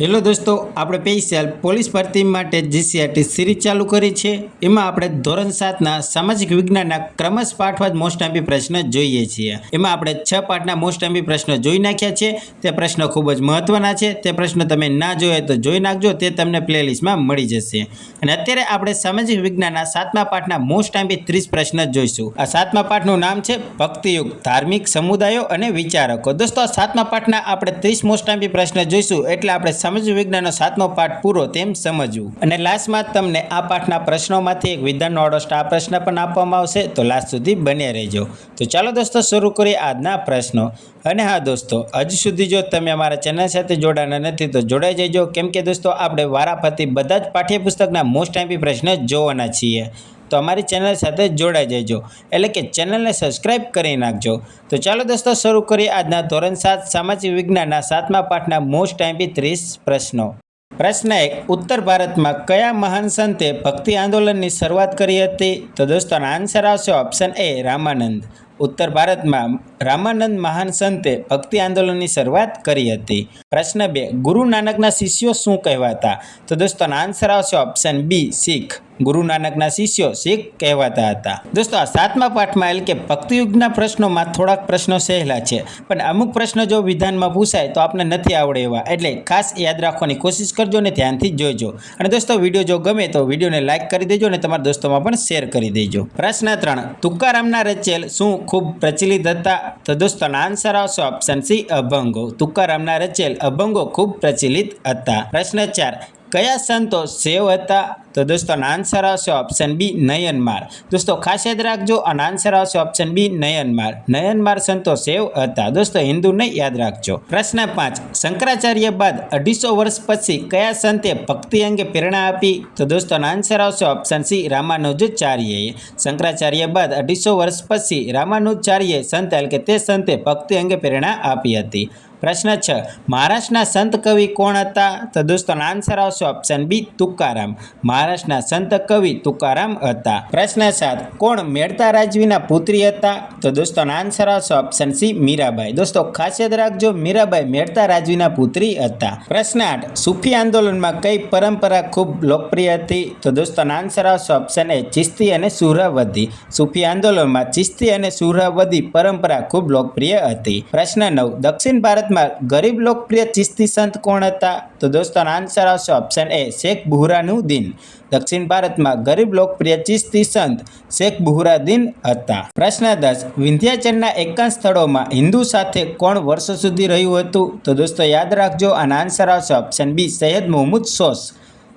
Hello દોસ્તો, આપણે special police ભરતી માટે જીસીઆરટી સિરીઝ ચાલુ કરી છે. એમાં આપણે ધોરણ સાતના સામાજિક વિજ્ઞાનના ક્રમશ પાઠવાદ મોસ્ટ એમ્પી પ્રશ્ન જોઈએ છીએ. એમાં આપણે છ પાઠના મોસ્ટ એમ્પી પ્રશ્નો જોઈ નાખ્યા છે. તે પ્રશ્નો ખૂબ જ મહત્વના છે. તે પ્રશ્નો તમે ના જોયા તો જોઈ નાખજો, તે તમને પ્લેલિસ્ટમાં મળી જશે. અને અત્યારે આપણે સામાજિક વિજ્ઞાનના સાતમા પાઠના મોસ્ટ એમ્પી ત્રીસ પ્રશ્ન જોઈશું. આ સાતમા પાઠનું નામ છે ભક્તિયુગ, ધાર્મિક સમુદાયો અને વિચારકો. દોસ્તો, આ સાતમા પાઠના આપણે ત્રીસ મોસ્ટ એમ્પી પ્રશ્ન જોઈશું, એટલે આપણે સામાજિક વિજ્ઞાનનો સાતમો પાઠ પૂરો તેમ સમજવું. અને લાસ્ટમાં તમને આ પાઠના પ્રશ્નોમાંથી એક વિધાનનો ઓર્ડર સ્ટાર પ્રશ્ન પણ આપવામાં આવશે, તો લાસ્ટ સુધી બન્યા રહેજો. તો ચાલો દોસ્તો શરૂ કરીએ આજના પ્રશ્નો. અને હા દોસ્તો, હજુ સુધી જો તમે અમારા ચેનલ સાથે જોડાના નથી, તો જોડાઈ જજો. કેમ કે દોસ્તો, આપણે વારાફરતી બધા જ પાઠ્યપુસ્તકના મોસ્ટ એમ્પી પ્રશ્ન જોવાના છીએ. તો અમારી ચેનલ સાથે જોડાઈ જજો. એટલે કે ચેનલને સબસ્ક્રાઇબ કરી નાખજો. તો ચાલો દોસ્તો, શરૂ કરીએ આજના ધોરણ સાત, સામાજિક વિજ્ઞાનના સાતમા પાઠના મોસ્ટ એમ્પી ત્રીસ પ્રશ્નો. પ્રશ્ન એક, ઉત્તર ભારતમાં કયા મહાન સંતે ભક્તિ આંદોલનની શરૂઆત કરી હતી? તો દોસ્તો આન્સર આવશે ઓપ્શન એ રામાનંદ. ઉત્તર ભારતમાં રામાનંદ મહાન સંતે ભક્તિ આંદોલનની શરૂઆત કરી હતી. પ્રશ્ન બે, ગુરુ નાનકના શિષ્યો શું કહેવાતા? તો દોસ્તો આન્સર આવશે ઓપ્શન બી શીખ. ગુરુ નાનકના શિષ્યો શીખ કહેવાતા હતા. દોસ્તો, આ સાતમા પાઠમાં એટલે કે ભક્તિયુગના પ્રશ્નોમાં થોડાક પ્રશ્નો સહેલા છે. પણ અમુક પ્રશ્નો જો વિધાનમાં પૂછાય તો આપને નથી આવડે એવા. એટલે ખાસ યાદ રાખવાની કોશિશ કરજો ને ધ્યાનથી જોજો. અને દોસ્તો, વીડિયો જો ગમે તો વિડીયોને લાઇક કરી દેજો અને તમારા દોસ્તોમાં પણ શેર કરી દેજો. પ્રશ્ન ત્રણ, તુકારામના રચેલ શું ખૂબ પ્રચલિત હતા? તો દોસ્તો આન્સર આવશે ઓપ્શન સી અભંગો. તુકારામના રચેલ અભંગો ખૂબ પ્રચલિત હતા. પ્રશ્ન ચાર કયા સંતો સેવ હતા? તો દોસ્તો આન્સર આવશે ઓપ્શન બી નયનમાર. દોસ્તો, ખાસ યાદ રાખજો અને આન્સર આવશે ઓપ્શન બી નયનમાર. નયનમાર સંતો સેવ હતા. દોસ્તો, હિન્દુ નહીં, યાદ રાખજો. પ્રશ્ન પાંચ, શંકરાચાર્ય બાદ અઢીસો વર્ષ પછી કયા સંતે ભક્તિ અંગે પ્રેરણા આપી? તો દોસ્તો આન્સર આવશે ઓપ્શન સી રામાનુજાચાર્યએ. શંકરાચાર્ય બાદ અઢીસો વર્ષ પછી રામાનુજાચાર્ય સંત, એટલે કે તે સંતે ભક્તિ અંગે પ્રેરણા આપી હતી. પ્રશ્ન છ. મહારાષ્ટ્રના સંત કવિ કોણ હતા? તો દોસ્તો આન્સર આવશે ઓપ્શન બી તુકારામ. મહારાષ્ટ્રના સંત કવિ તુકારામ હતા. પ્રશ્ન સાત. કોણ મેળતા રાજવીના પુત્રી હતા? તો દોસ્તો આન્સર આવશે ઓપ્શન સી મીરાબાઈ. દોસ્તો ખાસ યાદ રાખજો, મીરાબાઈ મેળતા રાજવીના પુત્રી હતા. પ્રશ્ન આઠ. સૂફી આંદોલનમાં કઈ પરંપરા ખૂબ લોકપ્રિય હતી? તો દોસ્તો આન્સર આવશે ઓપ્શન એ ચિસ્તી અને સુહરાવદી. સૂફી આંદોલનમાં ચિસ્તી અને સુહરાવદી પરંપરા ખૂબ લોકપ્રિય હતી. પ્રશ્ન નવ. દક્ષિણ ભારતમાં ગરીબ લોકપ્રિય ચિસ્તી સંત કોણ હતા? તો દોસ્તોનો આન્સર આવશે ઓપ્શન એ શેખ બુહરાનુદ્દીન દક્ષિણ ભારતમાં ગરીબ લોકપ્રિય ચિસ્તી સંત શેખ બુહરાદીન હતા. પ્રશ્ન દસ, વિંધ્યાચલના એકાંત સ્થળોમાં હિન્દુ સાથે કોણ વર્ષો સુધી રહ્યું હતું? તો દોસ્તો, યાદ રાખજો, આનો આન્સર આવશે ઓપ્શન બી સૈયદ મોહમ્મદ સોસ.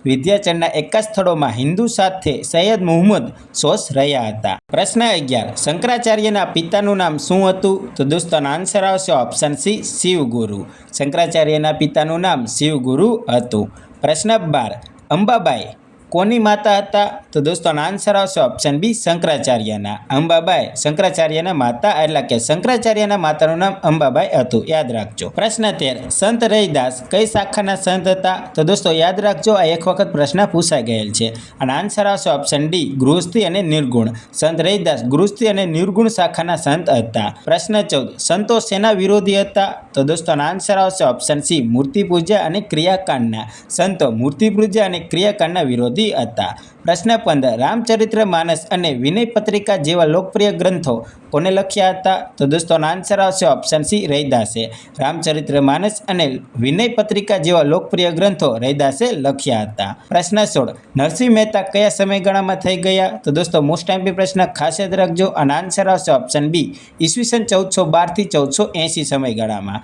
વિદ્યાચળના જ સ્થળોમાં હિન્દુ સાથે સૈયદ મોહમ્મદ સોસ રહ્યા હતા. પ્રશ્ન અગિયાર, શંકરાચાર્યના પિતાનું નામ શું હતું? તો દોસ્તોનો આન્સર આવશે ઓપ્શન સી શિવગુરુ. શંકરાચાર્યના પિતાનું નામ શિવગુરુ હતું. પ્રશ્ન બાર, અંબાબાઈ કોની માતા હતા? તો દોસ્તો આન્સર આવશે ઓપ્શન બી શંકરાચાર્યના. અંબાબાઈ, શંકરાચાર્યના માતા, એટલે કે શંકરાચાર્યના માતાનું નામ અંબાબાઈ હતું. યાદ રાખજો. પ્રશ્ન તેર, સંત રૈદાસ કઈ શાખાના સંત હતા? તો દોસ્તો, યાદ રાખજો, આ એક વખત પ્રશ્ન પૂછાઈ ગયેલ છે. અને આન્સર આવશે ઓપ્શન ડી ગૃહસ્થી અને નિર્ગુણ. સંત રૈદાસ ગૃહસ્થી અને નિર્ગુણ શાખાના સંત હતા. પ્રશ્ન ચૌદ સંતો સેના વિરોધી હતા? તો દોસ્તો આન્સર આવશે ઓપ્શન સી મૂર્તિ પૂજા અને ક્રિયાકાંડના. સંતો મૂર્તિ પૂજા અને ક્રિયાકાંડના વિરોધી હતા. પ્રશ્ન પંદર, રામચરિત્ર માનસ અને વિનય પત્રિકા જેવા લોકપ્રિય ગ્રંથો કોને લખ્યા હતા? તો દોસ્તો આન્સર આવશે ઓપ્શન સી રૈદાસે. રામચરિત્ર માનસ અને વિનય પત્રિકા જેવા લોકપ્રિય ગ્રંથો રૈદાસે લખ્યા હતા. પ્રશ્ન સોળ, નરસિંહ મહેતા કયા સમયગાળામાં થઈ ગયા? તો દોસ્તો મોસ્ટ ટાઈમ બી પ્રશ્ન ખાસ યાદ રાખજો. અને આન્સર આવશે ઓપ્શન બી ઈસવીસન ચૌદસો બારથી ચૌદસો એંસી સમયગાળામાં.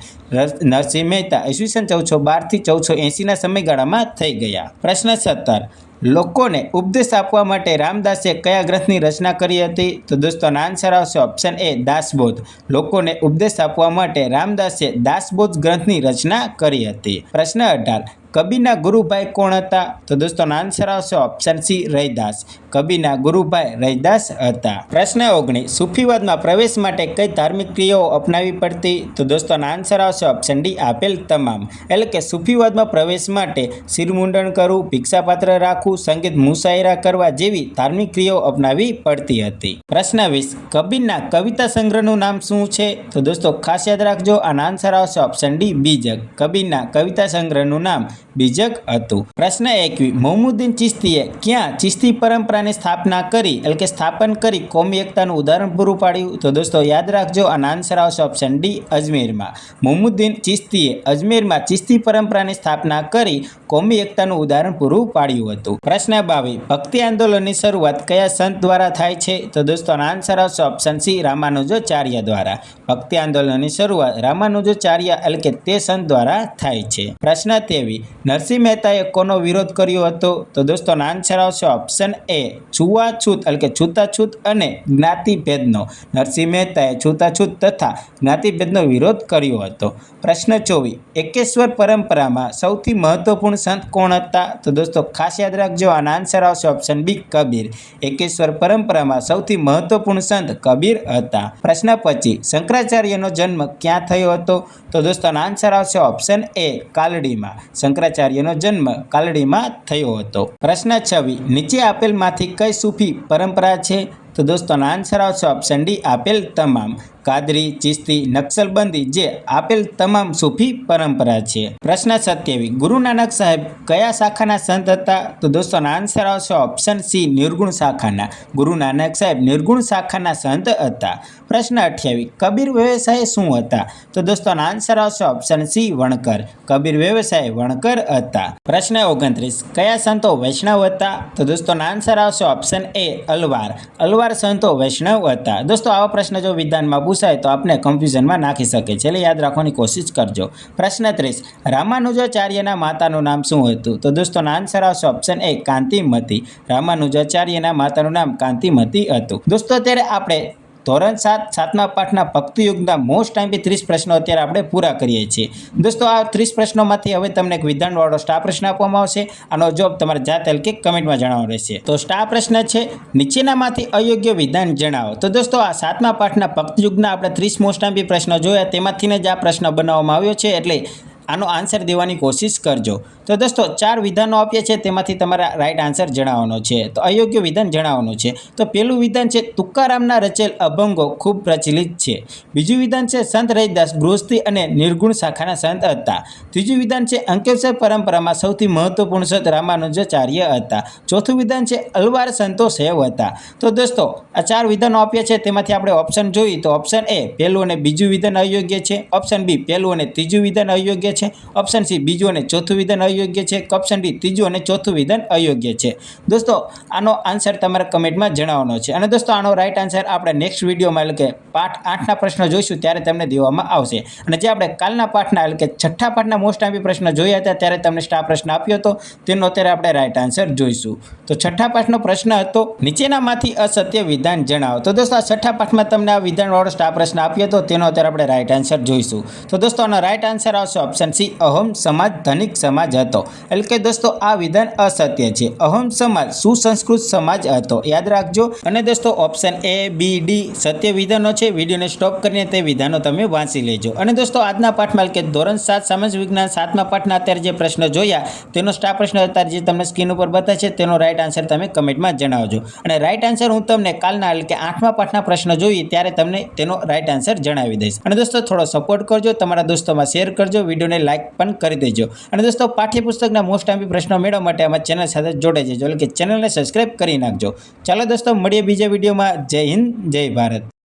નરસિંહ મહેતા ઈસવીસન ચૌદસો બારથી ચૌદસો એંસીના સમયગાળામાં થઈ ગયા. પ્રશ્ન સત્તર, લોકોને ઉપદેશ આપવા માટે રામદાસે કયા ગ્રંથની રચના કરી હતી? તો દોસ્તો, આન્સર આવશે ઓપ્શન એ દાસબોધ. લોકોને ઉપદેશ આપવા માટે રામદાસે દાસબોધ ગ્રંથની રચના કરી હતી. પ્રશ્ન અઢાર કબીરના ગુરુભાઈ કોણ હતા? તો દોસ્તો આન્સર આવશે ઓપ્શન સી રૈદાસ. કબીના ગુરુભાઈ રૈદાસ હતા. પ્રશ્ન ઓગણીસ સુફીવાદમાં પ્રવેશ માટે કઈ ધાર્મિક ક્રિયાઓ અપનાવી પડતી? તો દોસ્તો આન્સર આવશે ઓપ્શન ડી આપેલ તમામ. એટલે કે સુફીવાદમાં પ્રવેશ માટે શિરમુંડન કરવું, ભિક્ષાપાત્ર રાખવું, સંગીત મુશાયરા કરવા જેવી ધાર્મિક ક્રિયાઓ અપનાવી પડતી હતી. પ્રશ્ન વીસ કબીરના કવિતા સંગ્રહનું નામ શું છે? તો દોસ્તો, ખાસ યાદ રાખજો, આનો આન્સર આવશે ઓપ્શન ડી બીજક. કબીરના કવિતા સંગ્રહનું નામ બીજક હતું. પ્રશ્ન એકવી, મોહમ્મુદ્દીન ચિશ્તીએ ક્યાં ચિશ્તી પરંપરાની સ્થાપના કરી, એટલે કે સ્થાપન કરી કોમી એકતાનું ઉદાહરણ પૂરું પાડ્યું? તો દોસ્તો, યાદ રાખજો આનો આન્સર આવશે ઓપ્શન ડી અજમેરમાં. મોહમ્મુદ્દીન ચિશ્તીએ અજમેરમાં ચિશ્તી પરંપરાની સ્થાપના કરી કોમી એકતાનું ઉદાહરણ પૂરું પાડ્યું હતું. પ્રશ્ન બાવી, ભક્તિ આંદોલનની શરૂઆત કયા સંત દ્વારા થાય છે? તો દોસ્તો આનો આન્સર આવશે ઓપ્શન સી રામાનુજાચાર્ય દ્વારા. ભક્તિ આંદોલનની શરૂઆત રામાનુજાચાર્ય, એટલે કે તે સંત દ્વારા થાય છે. પ્રશ્ન તેવી નરસિંહ મહેતાએ કોનો વિરોધ કર્યો હતો? તો દોસ્તો, આનો આન્સર આવશે ઓપ્શન એ છૂવાછૂત, એટલે કે છૂતાછૂત અને જ્ઞાતિભેદનો. નરસિંહ મહેતાએ છૂતાછૂત તથા જ્ઞાતિભેદનો વિરોધ કર્યો હતો. પ્રશ્ન ચોવીસ, એકેશ્વર પરંપરામાં સૌથી મહત્વપૂર્ણ સંત કોણ હતા? તો દોસ્તો, ખાસ યાદ રાખજો, આનો આન્સર આવશે ઓપ્શન બી કબીર. એકેશ્વર પરંપરામાં સૌથી મહત્વપૂર્ણ સંત કબીર હતા. પ્રશ્ન પછી શંકરાચાર્યનો જન્મ ક્યાં થયો હતો? તો દોસ્તો, આનો આન્સર આવશે ઓપ્શન એ કાલડીમાં. શંકરાચાર્યનો જન્મ કાલડીમાં થયો હતો. પ્રશ્ન છવી નીચે આપેલમાંથી કઈ સૂફી પરંપરા છે? તો દોસ્તોનો આન્સર આવશે ઓપ્શન ડી, આપેલ તમામ. કાદરી, ચિસ્તી, નક્સલબંધી જે આપેલ તમામ સૂફી પરંપરા છે. પ્રશ્ન સત્યાવીસ ગુરુ નાનક સાહેબ કયા શાખાના સંત હતા? તો દોસ્તો, આનો આન્સર આવશે ઓપ્શન સી નિર્ગુણ શાખાના. ગુરુ નાનક સાહેબ નિર્ગુણ શાખાના સંત હતા. પ્રશ્ન અઠ્યાવીસ કબીર વ્યવસાય શું હતા? તો દોસ્તો, આનો આન્સર આવશે ઓપ્શન સી વણકર. કબીર વ્યવસાય વણકર હતા. પ્રશ્ન ઓગણત્રીસ, કયા સંતો વૈષ્ણવ હતા? તો દોસ્તોનો આન્સર આવશે ઓપ્શન એ અલવાર. અલવાર સંતો વૈષ્ણવ હતા. દોસ્તો, આવા પ્રશ્ન જો વિધાનમાં પૂછાય તો આપને કન્ફ્યુઝનમાં નાખી શકે. છે એટલે યાદ રાખવાની કોશિશ કરજો. પ્રશ્ન ત્રીસ. રામાનુજાચાર્યના માતાનું નામ શું હતું? તો દોસ્તોનો આન્સર આવશે ઓપ્શન એ કાંતિમતી. રામાનુજાચાર્યના માતાનું નામ કાંતિમતી હતું. દોસ્તો, અત્યારે આપણે ધોરણ સાત, સાતમા પાઠના ભક્તિયુગના મોસ્ટ ટાઈમથી ત્રીસ પ્રશ્નો અત્યારે આપણે પૂરા કરીએ છીએ. દોસ્તો, આ ત્રીસ પ્રશ્નોમાંથી હવે તમને એક વિધાનવાળો સ્ટાર પ્રશ્ન આપવામાં આવશે. આનો જવાબ તમારે જાતે કે કમેન્ટમાં જણાવવાનો રહેશે. તો સ્ટાર પ્રશ્ન છે, નીચેનામાંથી અયોગ્ય વિધાન જણાવો. તો દોસ્તો, આ સાતમા પાઠના ભક્તિયુગના આપણે ત્રીસ મોસ્ટ ટાઈમથી પ્રશ્નો જોયા, તેમાંથી જ આ પ્રશ્ન બનાવવામાં આવ્યો છે. એટલે આનો આન્સર દેવાની કોશિશ કરજો. તો દોસ્તો, ચાર વિધાનો આપીએ છે તેમાંથી તમારા રાઈટ આન્સર જણાવવાનો છે. તો અયોગ્ય વિધાન જણાવવાનું છે. તો પહેલું વિધાન છે, તુકારામના રચેલ અભંગો ખૂબ પ્રચલિત છે. બીજું વિધાન છે, સંત રૈદાસ ગૃહસ્થી અને નિર્ગુણ શાખાના સંત હતા. ત્રીજું વિધાન છે અંકેશ્વર પરંપરામાં સૌથી મહત્વપૂર્ણ સંત રામાનુજાચાર્ય હતા. ચોથું વિધાન છે, અલવાર સંતો સેવ હતા. તો દોસ્તો, આ ચાર વિધાનો આપ્યા છે તેમાંથી આપણે ઓપ્શન જોઈએ તો ઓપ્શન એ પહેલું અને બીજું વિધાન અયોગ્ય છે. ઓપ્શન બી પહેલું અને ત્રીજું વિધાન અયોગ્ય છે. ઓપ્શન સી બીજું અને ચોથું વિધાન અયોગ્ય છે? ઓપ્શન ડી ત્રીજું અને ચોથું વિધાન અયોગ્ય છે. દોસ્તો, આનો આન્સર તમારે કમેન્ટમાં જણાવવાનો છે. અને દોસ્તો, આનો રાઈટ આન્સર આપણે નેક્સ્ટ વિડીયોમાં એટલે કે પાઠ આઠના પ્રશ્નો જોઈશું, ત્યારે તમને દેવામાં આવશે. અને જે આપણે કાલના પાઠના એટલે કે છઠ્ઠા પાઠના મોસ્ટ આંબી પ્રશ્ન જોયા હતા, ત્યારે તમને સ્ટાર પ્રશ્ન આપ્યો હતો. તેનો અત્યારે આપણે રાઈટ આન્સર જોઈશું. તો છઠ્ઠા પાઠનો પ્રશ્ન હતો, નીચેનામાંથી અસત્ય વિધાન જણાવો. તો દોસ્તો, આ છઠ્ઠા પાઠમાં તમને આ વિધાનવાળો સ્ટાર પ્રશ્ન આપ્યો હતો, તેનો અત્યારે આપણે રાઈટ આન્સર જોઈશું. તો દોસ્તો, આનો રાઈટ આન્સર આવશે ઓપ્શન સી અહમ સમાજ ધનિક સમાજ હતો. એટલે કે દોસ્તો, આ વિધાન અસત્ય છે. અહમ સમાજ સુસંસ્કૃત સમાજ હતો. યાદ રાખજો. અને દોસ્તો ઓપ્શન એ બી ડી સત્ય વિધાનો છે. વિડીયોને સ્ટોપ કરીને તે વિધાનો તમે વાંચી લેજો. અને દોસ્તો, આજના પાઠમાં કે ધોરણ સાત સમાજ વિજ્ઞાન સાતમા પાઠના અત્યારે જે પ્રશ્ન જોયા, તેનો સ્ટાર પ્રશ્ન અત્યારે જે તમને સ્ક્રીન ઉપર બતાવે છે, તેનો રાઈટ આન્સર તમે કમેન્ટમાં જણાવજો. અને રાઈટ આન્સર હું તમને કાલના એટલે કે આઠમા પાઠના પ્રશ્ન જોઈએ ત્યારે તમને તેનો રાઈટ આન્સર જણાવી દઈશ. અને દોસ્તો, થોડો સપોર્ટ કરજો. તમારા દોસ્તોમાં શેર કરજો. વિડીયોને લાઇક પણ કરી દેજો. અને દોસ્તો, પાઠ્યપુસ્તકના મોસ્ટ આંબી પ્રશ્નો મેળવવા માટે અમારી ચેનલ સાથે જોડાઈ જજો. એટલે કે ચેનલને સબસ્ક્રાઈબ કરી નાખજો. ચાલો દોસ્તો, મળીએ બીજા વિડીયોમાં. જય હિન્દ, જય ભારત.